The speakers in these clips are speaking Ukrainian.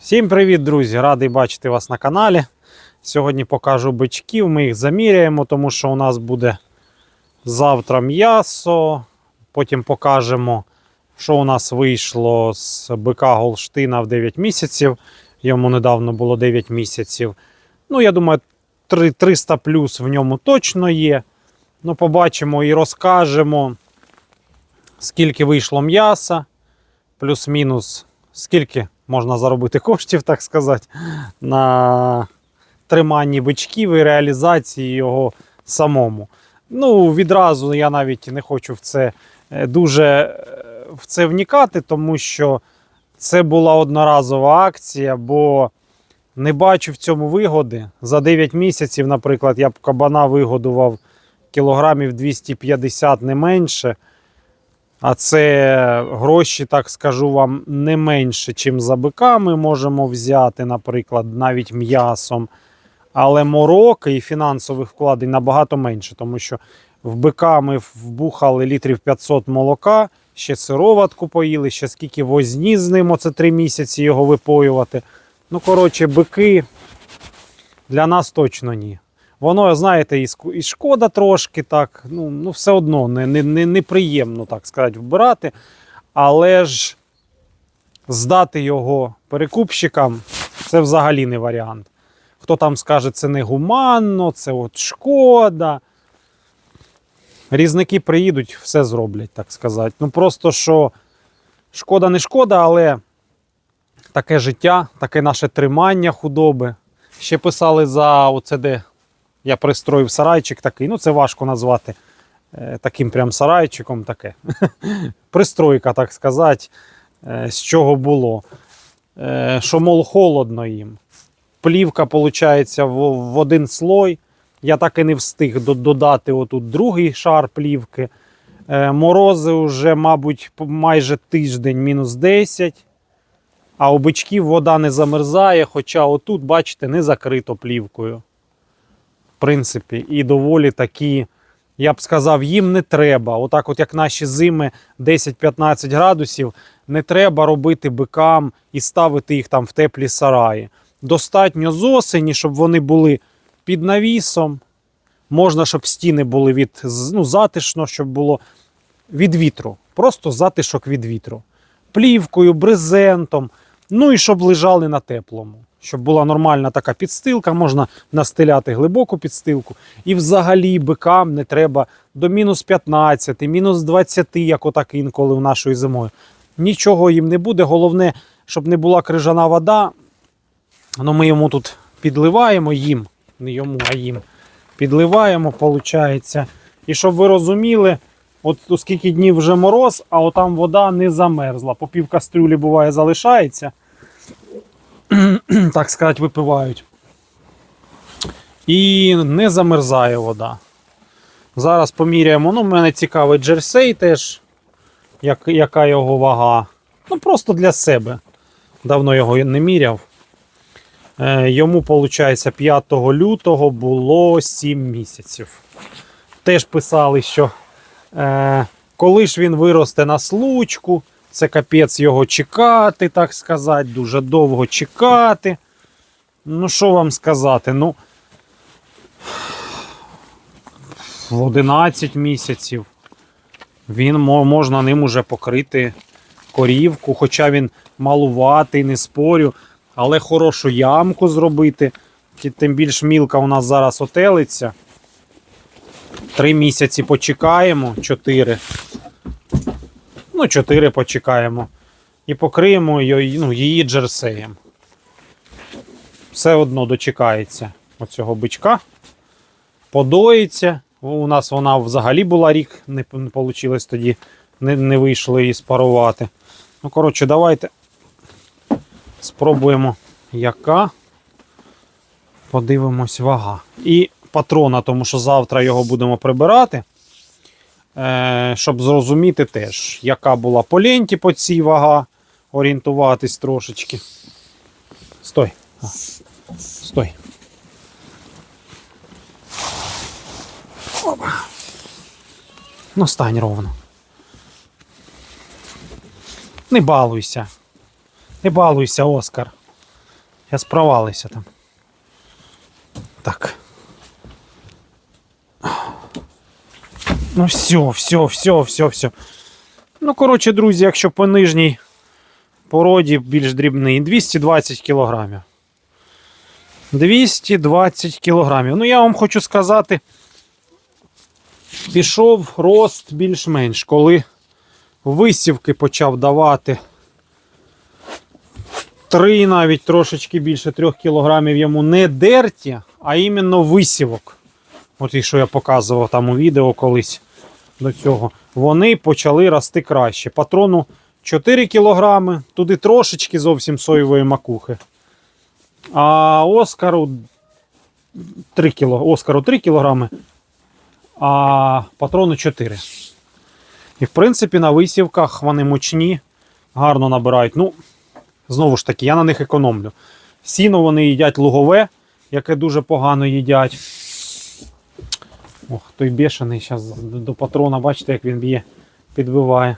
Всім привіт, друзі! Радий бачити вас на каналі. Сьогодні покажу бичків. Ми їх заміряємо, тому що у нас буде завтра м'ясо. Потім покажемо, що у нас вийшло з бика Голштина в 9 місяців. Йому недавно було 9 місяців. Ну, я думаю, 300 плюс в ньому точно є. Ну, побачимо і розкажемо, скільки вийшло м'яса, плюс-мінус, скільки можна заробити коштів, так сказати, на триманні бичків і реалізації його самому. Ну, відразу я навіть не хочу в це е, дуже е, в це вникати, тому що це була одноразова акція, бо не бачу в цьому вигоди. За 9 місяців, наприклад, я б кабана вигодував кілограмів 250 не менше. А це гроші, так скажу вам, не менше, чим за бика ми можемо взяти, наприклад, навіть м'ясом. Але мороки і фінансових вкладень набагато менше, тому що в бика ми вбухали літрів 500 молока, ще сироватку поїли, ще скільки возні з ним, оце 3 місяці його випоювати. Ну, коротше, бики для нас точно ні. Воно, знаєте, і шкода трошки, так, ну, ну все одно не, не, не, неприємно, так сказати, вбирати. Але ж здати його перекупщикам це взагалі не варіант. Хто там скаже, це не гуманно, це от шкода. Різники приїдуть, все зроблять, так сказати. Ну просто що шкода не шкода, але таке життя, таке наше тримання худоби. Ще писали за оце, де я пристроїв сарайчик такий. Ну, це важко назвати е, таким прям сарайчиком. таке. Пристройка, так сказати, е, з чого було. Е, що, мол, холодно їм. Плівка, виходить, в, один слой. Я так і не встиг додати отут другий шар плівки. Морози вже, мабуть, майже тиждень мінус 10. А у бичків вода не замерзає, хоча отут, бачите, не закрито плівкою. Принципі, і доволі такі, я б сказав, їм не треба. Отак, от як наші зими 10-15 градусів, не треба робити бикам і ставити їх там в теплі сараї. Достатньо з осені, щоб вони були під навісом. Можна, щоб стіни були від ну, затишно, щоб було від вітру. Просто затишок від вітру. Плівкою, брезентом. Ну і щоб лежали на теплому. Щоб була нормальна така підстилка, можна настеляти глибоку підстилку. І взагалі бикам не треба до мінус 15, мінус 20, як отак інколи в нашої зимою. Нічого їм не буде. Головне, щоб не була крижана вода. Ну, ми йому тут підливаємо їм, не йому, а їм. Підливаємо, виходить. І щоб ви розуміли, от скільки днів вже мороз, а отам вода не замерзла. По пів кастрюлі буває залишається. так сказати, випивають. І не замерзає вода. Зараз поміряємо. Ну, мене цікавий джерсей теж, як, яка його вага. Ну, просто для себе. Давно його не міряв. Е, йому, виходить, 5 лютого було 7 місяців. Теж писали, що е, коли ж він виросте на случку, це капець його чекати, так сказати, дуже довго чекати. Ну, що вам сказати? Ну, в 11 місяців він можна ним уже покрити корівку, хоча він малуватий, не спорю, але хорошу ямку зробити. Тим більш мілка у нас зараз отелиться. Три місяці почекаємо, чотири. Ну, чотири почекаємо. І покриємо її, ну, її джерсеєм. Все одно дочекається оцього бичка. Подоїться. У нас вона взагалі була рік, не, не вийшло тоді, не, не вийшло її спарувати. Ну, коротше, давайте спробуємо, яка. Подивимось вага. І патрона, тому що завтра його будемо прибирати. Е, щоб зрозуміти теж, яка була по ленті по цій вага, орієнтуватись трошечки. Стой. Стой. Опа. Ну, стань ровно. Не балуйся. Не балуйся, Оскар. Зараз провалися там. Так. Ну все, все, все, все, все. Ну, коротше, друзі, якщо по нижній породі більш дрібний, 220 кілограмів. 220 кілограмів. Ну, я вам хочу сказати, пішов рост більш-менш, коли висівки почав давати 3 навіть трошечки більше 3 кілограмів йому не дерті, а іменно висівок. От і що я показував там у відео колись до цього. Вони почали рости краще. Патрону 4 кілограми, туди трошечки зовсім соєвої макухи. А Оскару 3 кіло, Оскару 3 кілограми, а патрону 4. І в принципі на висівках вони мучні, гарно набирають. Ну, знову ж таки, я на них економлю. Сіно вони їдять лугове, яке дуже погано їдять. Ох, той бешений зараз до патрона, бачите, як він б'є, підбиває.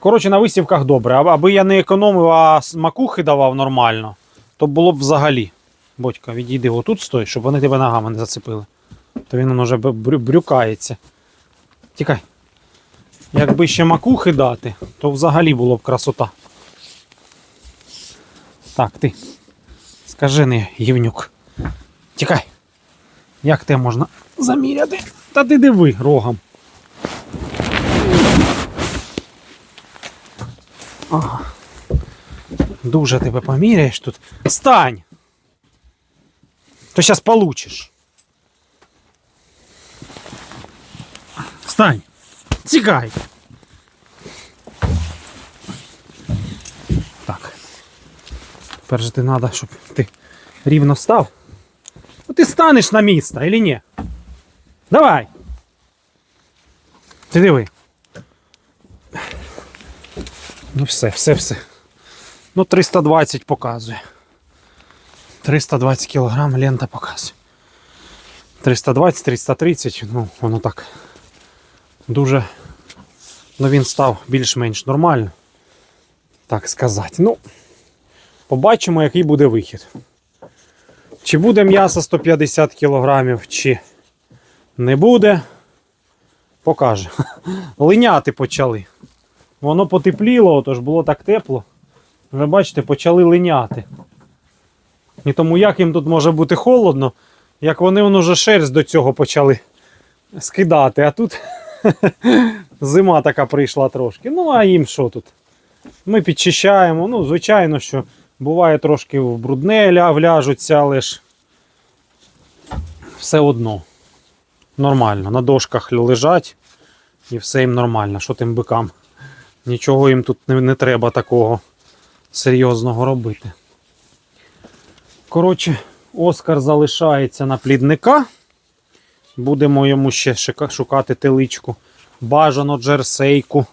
Коротше, на висівках добре. Аби я не економив, а макухи давав нормально, то було б взагалі. Бодька, відійди отут стой, щоб вони тебе ногами не зацепили. То він вже брюкається. Тікай. Якби ще макухи дати, то взагалі було б красота. Так, ти. Скажи не, гівнюк. Тікай. Як те можна заміряти? Та ти диви рогом. Ага. Дуже тебе поміряєш тут. Стань! То зараз получиш. Стань! Тікай! Так. Тепер же ти треба, щоб ти рівно став. Ти станеш на місце, или ні? Давай. Ти диви. Ну все, все, все. Ну 320 показує. 320 кілограм лента показує. 320, 330, ну воно так. Дуже. Ну він став більш-менш нормально. Так сказати. Ну, побачимо, який буде вихід. Чи буде м'ясо 150 кілограмів, чи не буде, покаже. Линяти почали. Воно потепліло, тож було так тепло. Ви бачите, почали линяти. І тому як їм тут може бути холодно, як вони вже шерсть до цього почали скидати, а тут зима така прийшла трошки. Ну, а їм що тут? Ми підчищаємо. Ну, звичайно, що буває трошки в брудне ля- вляжуться, але ж все одно. Нормально. На дошках лежать і все їм нормально. Що тим бикам? Нічого їм тут не, не треба такого серйозного робити. Коротше, Оскар залишається на плідника. Будемо йому ще шукати теличку. Бажано джерсейку.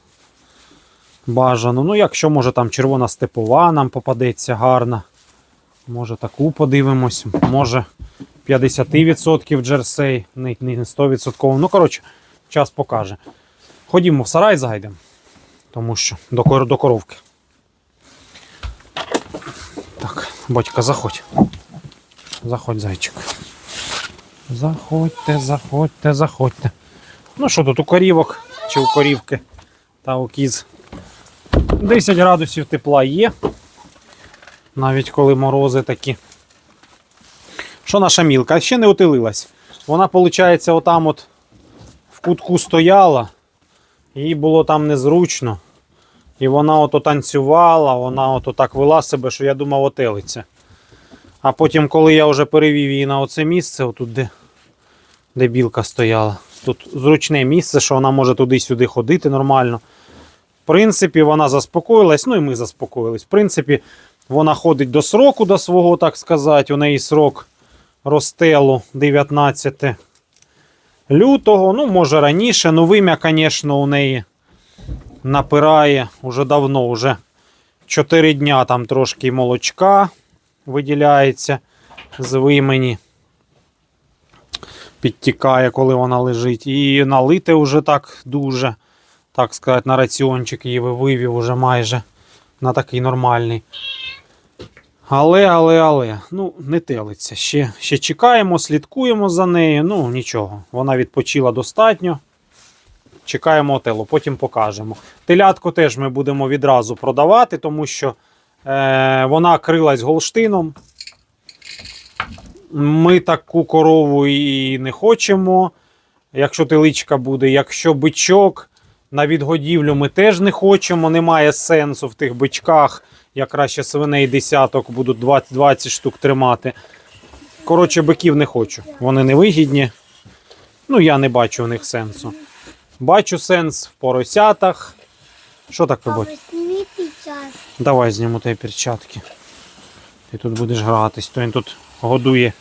Бажано. Ну, якщо може там червона степова нам попадеться гарна. Може таку подивимось. Може 50% джерсей, не не 100%. Ну, коротше, час покаже. Ходімо в сарай зайдемо. Тому що до, кор- до коровки. Так, батька, заходь. Заходь, зайчик. Заходьте, заходьте, заходьте. Ну що тут у корівок чи у корівки та у кіз 10 градусів тепла є. Навіть коли морози такі. Що наша мілка? Ще не утилилась. Вона, виходить, отам от в кутку стояла. Їй було там незручно. І вона ото танцювала, вона ото так вела себе, що я думав, отелиться. А потім, коли я вже перевів її на оце місце, отут де, де білка стояла, тут зручне місце, що вона може туди-сюди ходити нормально. В принципі, вона заспокоїлась, ну і ми заспокоїлись. В принципі, вона ходить до сроку, до свого, так сказати. У неї срок розстелу 19 лютого. Ну, може раніше. Ну, вим'я, звісно, у неї напирає уже давно, вже 4 дня там трошки молочка виділяється з вимені. Підтікає, коли вона лежить. І налите вже так дуже, так сказати, на раціончик її вивів уже майже на такий нормальний. Але, але, але, ну, не телиться. Ще, ще чекаємо, слідкуємо за нею. Ну, нічого. Вона відпочила достатньо. Чекаємо отелу, потім покажемо. Телятку теж ми будемо відразу продавати, тому що е, вона крилась голштином. Ми таку корову і не хочемо. Якщо теличка буде, якщо бичок на відгодівлю ми теж не хочемо. Немає сенсу в тих бичках. Я краще свиней десяток буду 20, 20 штук тримати. Коротше, биків не хочу. Вони не вигідні. Ну, я не бачу в них сенсу. Бачу сенс в поросятах. Що так робити? Давай зніму тебе перчатки. Ти тут будеш гратись, то він тут годує.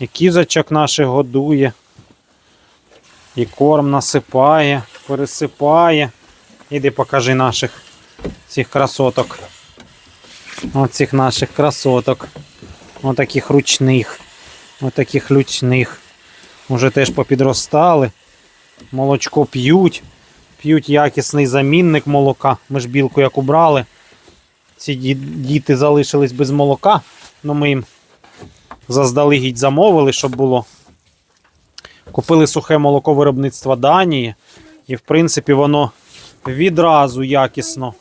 І кізочок наших годує. І корм насипає, пересипає. Іди покажи наших цих красоток. Оцих наших красоток. Отаких ручних. Отаких ручних. Уже теж попідростали. Молочко п'ють. П'ють якісний замінник молока. Ми ж білку як убрали. Ці діти залишились без молока. Ну ми їм заздалегідь замовили, щоб було. Купили сухе молоко виробництва Данії. І, в принципі, воно відразу якісно.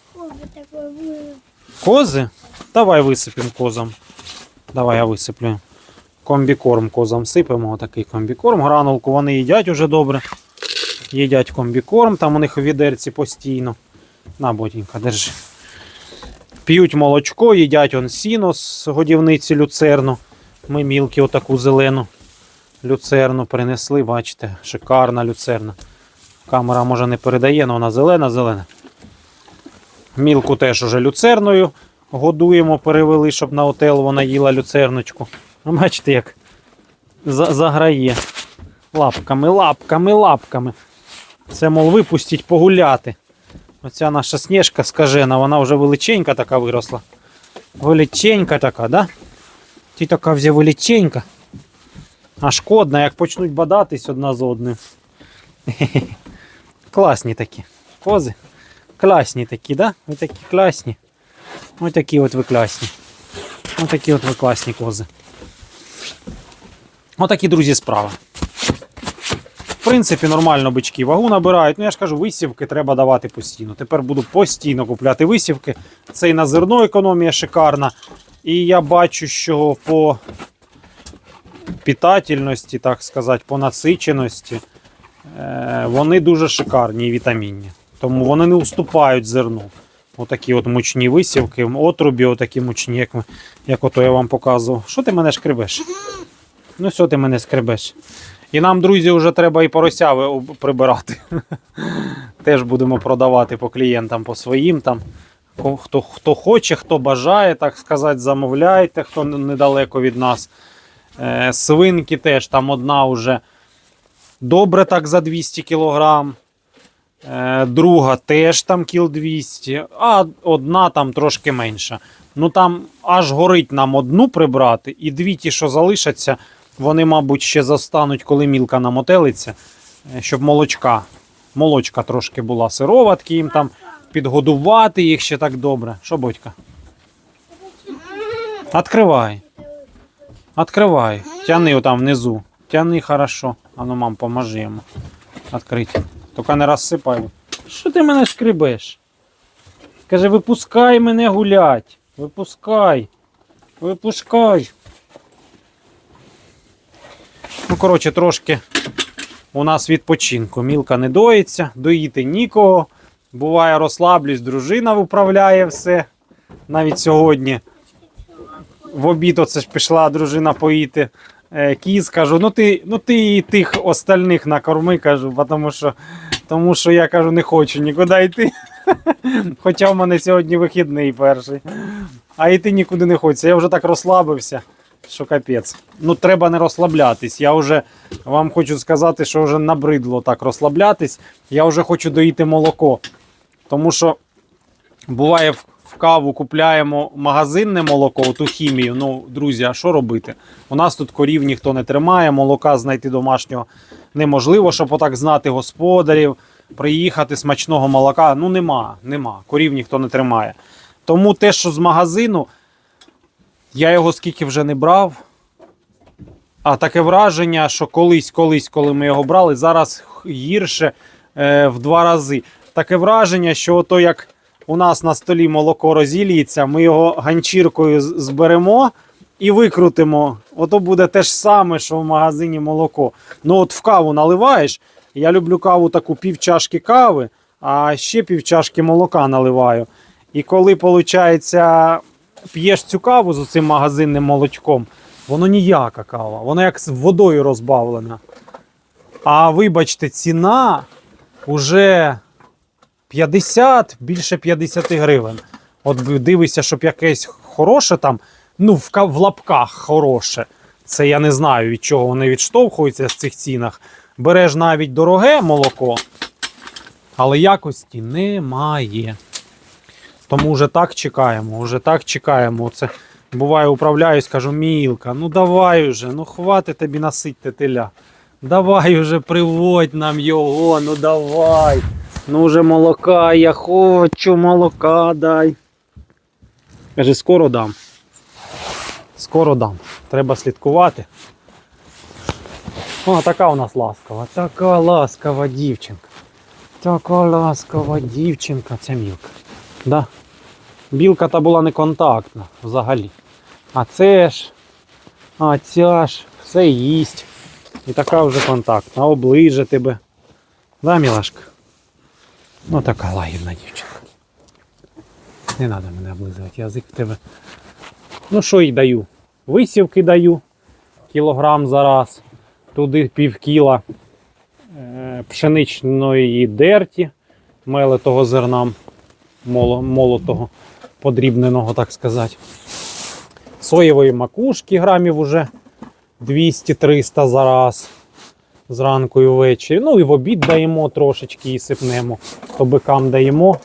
Кози? Давай висипемо козам. Давай я висиплю. Комбікорм козам сипемо, отакий комбікорм. Гранулку вони їдять уже добре. Їдять комбікорм, там у них у відерці постійно. На, ботінька, держи. П'ють молочко, їдять он сіно з годівниці люцерну. Ми мілки отаку зелену люцерну принесли, бачите, шикарна люцерна. Камера може не передає, але вона зелена, зелена. Мілку теж уже люцерною годуємо, перевели, щоб на отел вона їла люцерночку. Ну, Бачите, як заграє. Лапками, лапками, лапками. Це, мов, випустіть погуляти. Оця наша сніжка скажена, вона вже величенька така виросла. Величенька така, да? Ти така вже величенька. А шкодна, як почнуть бадатись одна з одною. Класні такі. Кози. Класні такі, да? Ви такі класні. Ось такі от ви класні. Ось такі от ви класні кози. Отакі, друзі, справи. В принципі, нормально бички вагу набирають. Ну, я ж кажу, висівки треба давати постійно. Тепер буду постійно купляти висівки. Це і на зерно економія шикарна. І я бачу, що по питательності, так сказати, по насиченості, е, вони дуже шикарні і вітамінні. Тому вони не уступають зерну. Отакі от мучні висівки, отрубі, отакі мучні, як, як ото я вам показував. Що ти мене шкребеш? Ну, що ти мене скребеш? І нам, друзі, вже треба і порося прибирати. Теж будемо продавати по клієнтам, по своїм там. Хто, хто хоче, хто бажає, так сказати, замовляйте, хто недалеко від нас. Е, свинки теж там одна вже добре так за 200 кілограм. Е, друга теж там кіл 200, а одна там трошки менша. Ну там аж горить нам одну прибрати, і дві ті, що залишаться, вони, мабуть, ще застануть, коли мілка намотелиться, е, щоб молочка. Молочка трошки була сироватки, їм там підгодувати їх ще так добре. Що, батька? Откривай. Откривай. Тяни отам внизу. Тяни хорошо. А ну, мам, поможи йому. Открити. Тільки не розсипай. Що ти мене шкребеш? Каже, випускай мене гулять. Випускай. Випускай. Ну, коротше, трошки у нас відпочинку. Мілка не доїться, доїти нікого. Буває, розслаблюсь, дружина виправляє все. Навіть сьогодні. В обід оце ж пішла дружина поїти е, кіз. Кажу, ну ти, ну ти і тих остальних накорми, кажу, тому що, тому що я кажу, не хочу нікуди йти. Хоча в мене сьогодні вихідний перший. А йти нікуди не хочеться. Я вже так розслабився, що капець. Ну, треба не розслаблятись. Я вже вам хочу сказати, що вже набридло так розслаблятись. Я вже хочу доїти молоко. Тому що буває каву купляємо магазинне молоко, ту хімію. Ну, друзі, а що робити? У нас тут корів ніхто не тримає, молока знайти домашнього неможливо, щоб отак знати господарів, приїхати смачного молока. Ну нема, нема. Корів ніхто не тримає. Тому те, що з магазину, Я його скільки вже не брав. А таке враження, що колись, колись, коли ми його брали, зараз гірше е, в два рази. Таке враження, що ото як у нас на столі молоко розіліється, ми його ганчіркою зберемо і викрутимо. Ото буде те ж саме, що в магазині молоко. Ну от в каву наливаєш. Я люблю каву таку пів чашки кави, а ще пів чашки молока наливаю. І коли, виходить, п'єш цю каву з цим магазинним молочком, воно ніяка кава, воно як з водою розбавлена. А вибачте, ціна уже 50, більше 50 гривень. От дивишся, щоб якесь хороше там, ну, в, в лапках хороше. Це я не знаю, від чого вони відштовхуються з цих цінах. Береш навіть дороге молоко, але якості немає. Тому вже так чекаємо, вже так чекаємо. Це буває, управляюсь, кажу, Мілка, ну давай уже, ну хватить тобі насить теля. Давай уже приводь нам його, ну давай. Ну вже молока, я хочу, молока дай. Каже, скоро дам. Скоро дам. Треба слідкувати. О, така у нас ласкава. Така ласкава дівчинка. Така ласкава дівчинка. Це мілка. Да. Білка та була неконтактна взагалі. А це ж, а ця ж, все їсть. І така вже контактна, оближе тебе. Да, мілашка? Ну така лагідна дівчинка. Не треба мене облизувати, язик в тебе. Ну що їй даю? Висівки даю. Кілограм за раз. Туди пів кіла е, пшеничної дерті, мелитого зерна, молотого, подрібненого, так сказати. Соєвої макушки грамів уже 200-300 за раз. Зранку і ввечері. Ну і в обід даємо трошечки і сипнемо. То бикам даємо,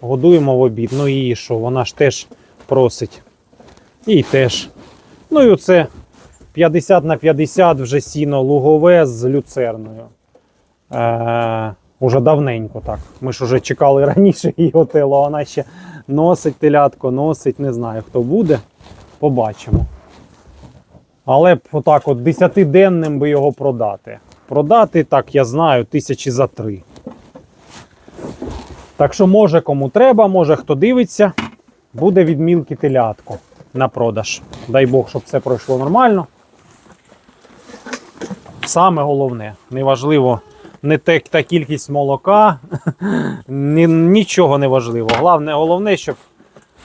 годуємо в обід. Ну і що, вона ж теж просить. І теж. Ну і оце 50 на 50 вже сіно лугове з люцерною. Е, уже давненько так. Ми ж вже чекали раніше її отело, вона ще носить телятко, носить, не знаю хто буде. Побачимо. Але отак от 10-денним би його продати. Продати, так, я знаю, тисячі за три. Так що, може кому треба, може хто дивиться, буде від мілки телятко на продаж. Дай Бог, щоб все пройшло нормально. Саме головне, неважливо не те, та кількість молока, нічого не важливо. Головне, головне, щоб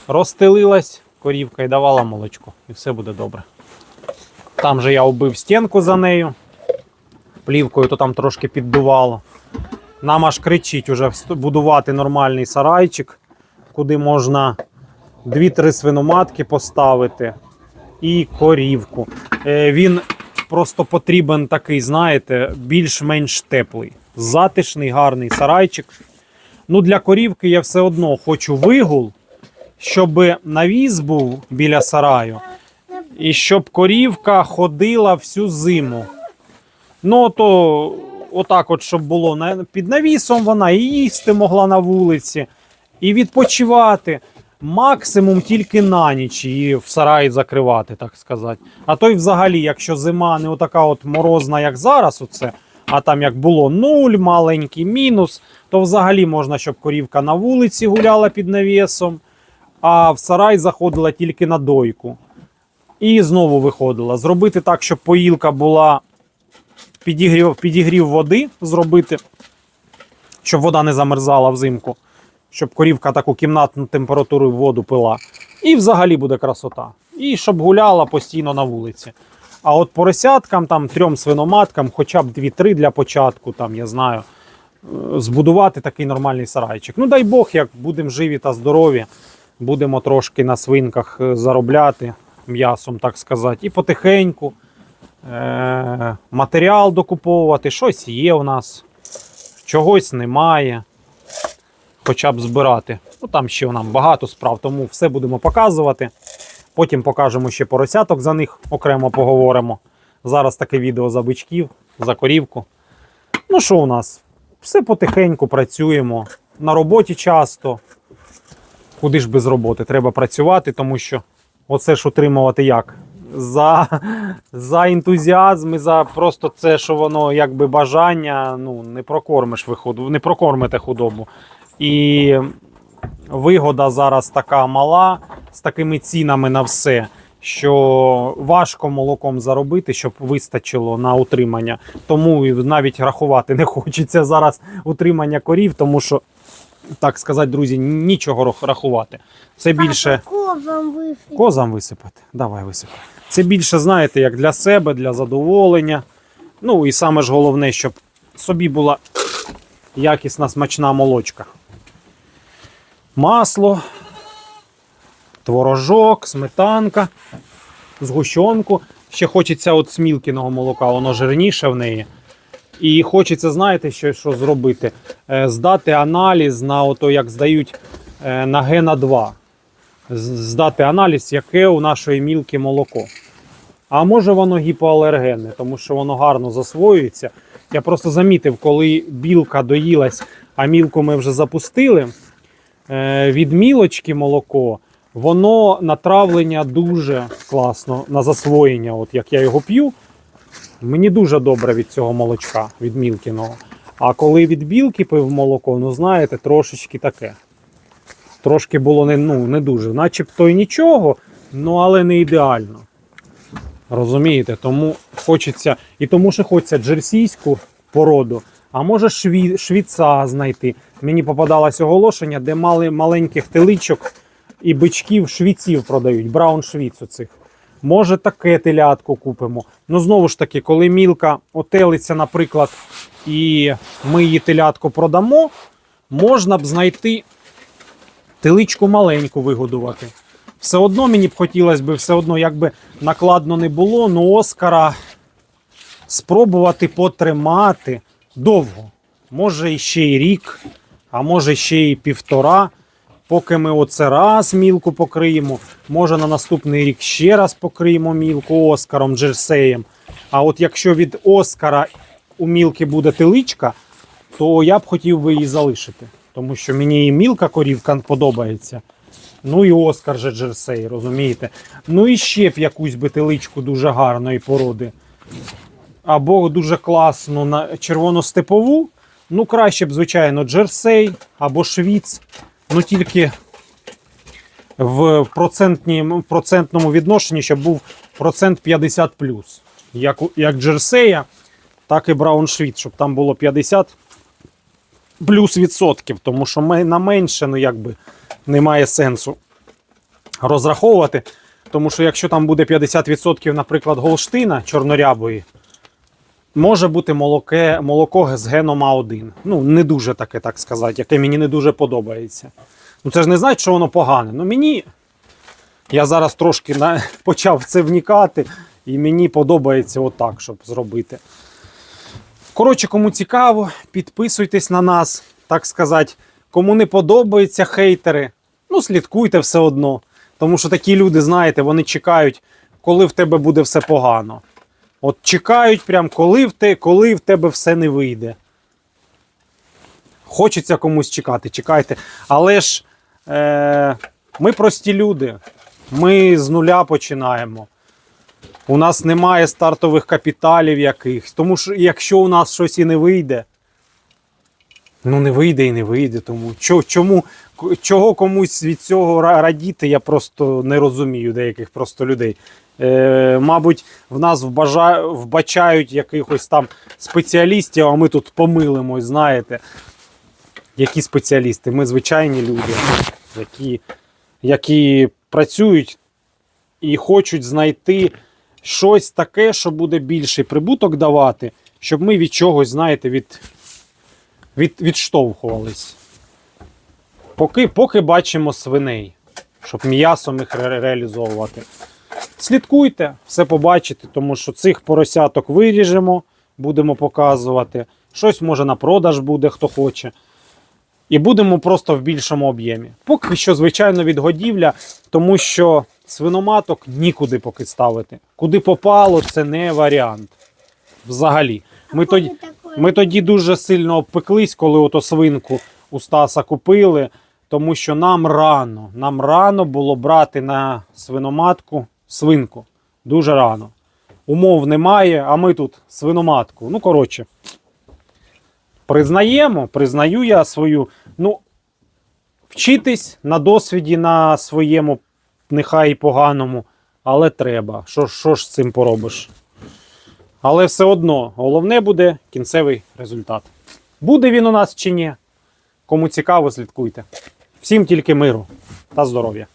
розстелилась корівка і давала молочко. І все буде добре. Там же я оббив стінку за нею. Плівкою то там трошки піддувало. Нам аж кричить уже будувати нормальний сарайчик, куди можна 2-3 свиноматки поставити і корівку. Е, Він просто потрібен такий, знаєте, більш-менш теплий. Затишний, гарний сарайчик. Ну, для корівки я все одно хочу вигул, щоб навіс був біля сараю, і щоб корівка ходила всю зиму. Ну, то отак, от, щоб було під навісом, вона і їсти могла на вулиці, і відпочивати. Максимум тільки на ніч її в сараї закривати, так сказати. А то й взагалі, якщо зима не отака от морозна, як зараз, оце, а там як було нуль, маленький мінус, то взагалі можна, щоб корівка на вулиці гуляла під навісом, а в сарай заходила тільки на дойку. І знову виходила. Зробити так, щоб поїлка була підігрів, підігрів води, зробити, щоб вода не замерзала взимку, щоб корівка таку кімнатну температуру воду пила. І взагалі буде красота. І щоб гуляла постійно на вулиці. А от поросяткам, там, трьом свиноматкам, хоча б 2-3 для початку, там, я знаю, е, збудувати такий нормальний сарайчик. Ну, дай Бог, як будемо живі та здорові, будемо трошки на свинках е, заробляти м'ясом, так сказати, і потихеньку е- матеріал докуповувати. Щось є у нас, чогось немає. Хоча б збирати. Ну там ще нам багато справ, тому все будемо показувати. Потім покажемо ще поросяток за них, окремо поговоримо. Зараз таке відео за бичків, за корівку. Ну що у нас? Все потихеньку працюємо. На роботі часто. Куди ж без роботи? Треба працювати, тому що оце ж утримувати як? За, за ентузіазм і за просто це, що воно якби бажання, ну, не прокормиш виходу, не прокормите худобу. І вигода зараз така мала з такими цінами на все, що важко молоком заробити, щоб вистачило на утримання. Тому навіть рахувати не хочеться зараз утримання корів, тому що, так сказати, друзі, нічого рахувати. Це більше. Козам вифить. Козам висипати. Давай висипай. Це більше, знаєте, як для себе, для задоволення. Ну і саме ж головне, щоб собі була якісна смачна молочка. Масло, творожок, сметанка, згущенку. Ще хочеться от смілкіного молока, воно жирніше в неї. І хочеться, знаєте, що, що зробити? Е, здати аналіз на ото, як здають е, на гена 2 з- здати аналіз, яке у нашої мілки молоко. А може воно гіпоалергенне, тому що воно гарно засвоюється. Я просто замітив, коли білка доїлась, а мілку ми вже запустили. е, Від мілочки молоко, воно натравлення дуже класно на засвоєння. От як я його п'ю, мені дуже добре від цього молочка, від мілкіного. А коли від білки пив молоко, ну знаєте, трошечки таке трошки було не, ну, не дуже. Начебто і нічого, ну але не ідеально. Розумієте? Тому хочеться. І тому що хочеться джерсійську породу, а може шві, швіца знайти. Мені попадалось оголошення, де мали маленьких теличок і бичків швіців продають, браун швіц оцих. Може, таке телятку купимо. Ну, знову ж таки, коли мілка отелиться, наприклад, і ми її телятку продамо, можна б знайти теличку маленьку вигодувати. Все одно мені б хотілося б, все одно, якби накладно не було, ну Оскара спробувати потримати довго. Може ще й рік, а може ще й півтора. Поки ми оце раз мілку покриємо, може на наступний рік ще раз покриємо мілку Оскаром, Джерсеєм. А от якщо від Оскара у мілки буде теличка, то я б хотів би її залишити. Тому що мені і мілка корівка подобається. Ну і Оскар же Джерсей, розумієте? Ну і ще б якусь би теличку дуже гарної породи. Або дуже класну на червоностепову. Ну, краще б, звичайно, Джерсей або Швіц. Ну тільки в процентному відношенні, щоб був процент 50 Як, як Джерсея, так і Браун Швіц, щоб там було 50 плюс відсотків, тому що на менше ну, якби, немає сенсу розраховувати. Тому що якщо там буде 50%, наприклад, Голштина чорнорябої, може бути молоке, молоко з геном А1. Ну, не дуже таке, так сказати, яке мені не дуже подобається. Ну, це ж не значить, що воно погане. Ну, мені. Я зараз трошки на... почав це вникати, і мені подобається отак, щоб зробити. Коротше, кому цікаво, підписуйтесь на нас, так сказати. Кому не подобаються хейтери, ну слідкуйте все одно. Тому що такі люди, знаєте, вони чекають, коли в тебе буде все погано. От чекають, прям коли в, те, коли в тебе все не вийде. Хочеться комусь чекати, чекайте. Але ж е, ми прості люди. Ми з нуля починаємо. У нас немає стартових капіталів якихось. Тому що якщо у нас щось і не вийде, ну не вийде і не вийде. Тому чому, чого комусь від цього радіти, я просто не розумію деяких просто людей. Е, мабуть, в нас вбажа, вбачають якихось там спеціалістів, а ми тут помилимось, знаєте. Які спеціалісти? Ми звичайні люди, які, які працюють і хочуть знайти щось таке, що буде більший прибуток давати, щоб ми від чогось, знаєте, від, від, відштовхувались. Поки, поки бачимо свиней, щоб м'ясом їх ре- реалізовувати. Слідкуйте, все побачите, тому що цих поросяток виріжемо, будемо показувати. Щось може на продаж буде, хто хоче. І будемо просто в більшому об'ємі. Поки що, звичайно, відгодівля, тому що свиноматок нікуди поки ставити. Куди попало, це не варіант. Взагалі. Ми тоді, ми тоді дуже сильно обпеклись, коли ото свинку у Стаса купили. тому що нам рано, нам рано було брати на свиноматку свинку. Дуже рано. Умов немає, а ми тут свиноматку. Ну, коротше. Признаємо, признаю я свою. Ну, вчитись на досвіді на своєму, нехай і поганому, але треба. Що, що ж з цим поробиш? Але все одно, головне буде кінцевий результат. Буде він у нас чи ні? Кому цікаво, слідкуйте. Всім тільки миру та здоров'я.